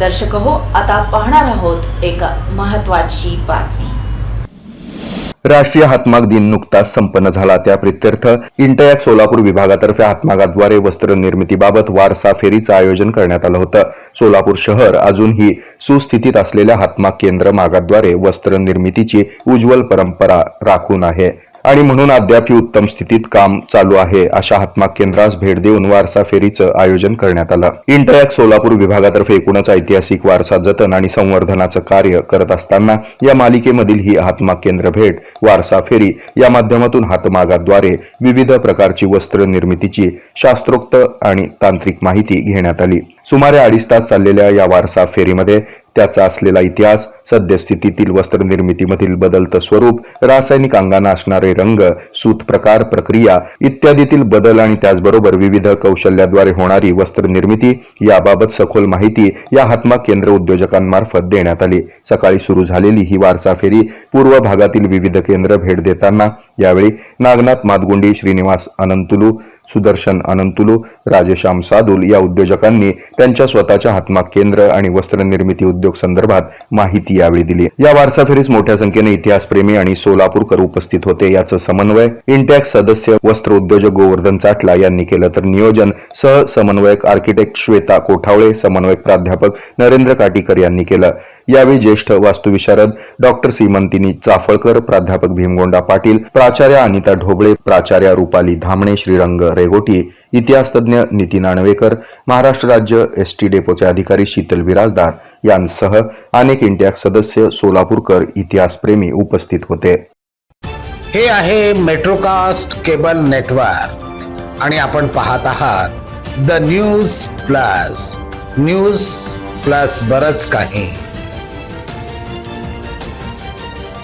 दर्शक हो आता पाहणार आहोत एक महत्वाची बातमी. राष्ट्रीय हातमाग दिन नुकताच संपन्न झाला. त्या प्रित्यर्थ इंटयाक सोलापूर विभागातर्फे हातमागाद्वारे वस्त्र निर्मितीबाबत वारसा फेरीचं आयोजन करण्यात आलं होतं. सोलापूर शहर अजूनही सुस्थितीत असलेल्या हातमाग केंद्र मागाद्वारे वस्त्र निर्मितीची उज्ज्वल परंपरा राखून आहे. आणि म्हणून अद्याप ही उत्तम स्थितीत काम चालू आहे अशा हातमाग केंद्रास भेट देऊन वारसा फेरीचं आयोजन करण्यात आलं. इंटरॅक्ट सोलापूर विभागातर्फे एकूणच ऐतिहासिक वारसा जतन आणि संवर्धनाचं कार्य करत असताना या मालिकेमधील ही हातमाग केंद्र भेट वारसा फेरी या माध्यमातून हातमागाद्वारे विविध प्रकारची वस्त्र निर्मितीची शास्त्रोक्त आणि तांत्रिक माहिती घेण्यात आली. सुमारे अडीच तास चाललेल्या या वारसा फेरीमध्ये त्याचा असलेला इतिहास सद्यस्थितीतील वस्त्र निर्मितीमधील बदलतं स्वरूप रासायनिक अंगाना असणारे रंग सूत प्रकार प्रक्रिया इत्यादीतील बदल आणि त्याचबरोबर विविध कौशल्याद्वारे होणारी वस्त्र निर्मिती याबाबत सखोल माहिती या हातमा केंद्र उद्योजकांमार्फत देण्यात आली. सकाळी सुरू झालेली ही वारसा फेरी पूर्व भागातील विविध केंद्र भेट देताना यावेळी नागनाथ मातगुंडी श्रीनिवास अनंतुलू सुदर्शन अनंतुलू राजेश्याम सादुल या उद्योजकांनी त्यांच्या स्वतःच्या हातमाग केंद्र आणि वस्त्र निर्मिती उद्योग संदर्भात माहिती यावेळी दिली. या वारसा फेरीस मोठ्या संख्येने इतिहासप्रेमी आणि सोलापूरकर उपस्थित होते. याचं समन्वय इंटॅक्स सदस्य वस्त्र उद्योजक गोवर्धन चाटला यांनी केलं तर नियोजन सह समन्वयक आर्किटेक्ट श्वेता कोठावळे समन्वयक प्राध्यापक नरेंद्र काटीकर यांनी केलं. यावेळी ज्येष्ठ वास्तुविशारद डॉक्टर सीमंतिनी चाफळकर प्राध्यापक भीमगोंडा पाटील प्राचार्या अनिता ढोबळे प्राचार्या रुपाली धामणे श्रीरंग रेगोटी इतिहासतज्ञ नितीन आणवेकर महाराष्ट्र राज्य एस टी डेपोचे अधिकारी शीतल बिराजदार यांसह अनेक इंटॅक्स सदस्य सोलापूरकर इतिहासप्रेमी उपस्थित होते. हे आहे मेट्रोकास्ट केबल नेटवर्क आणि आपण पाहत आहात the news plus. News plus बरच काही.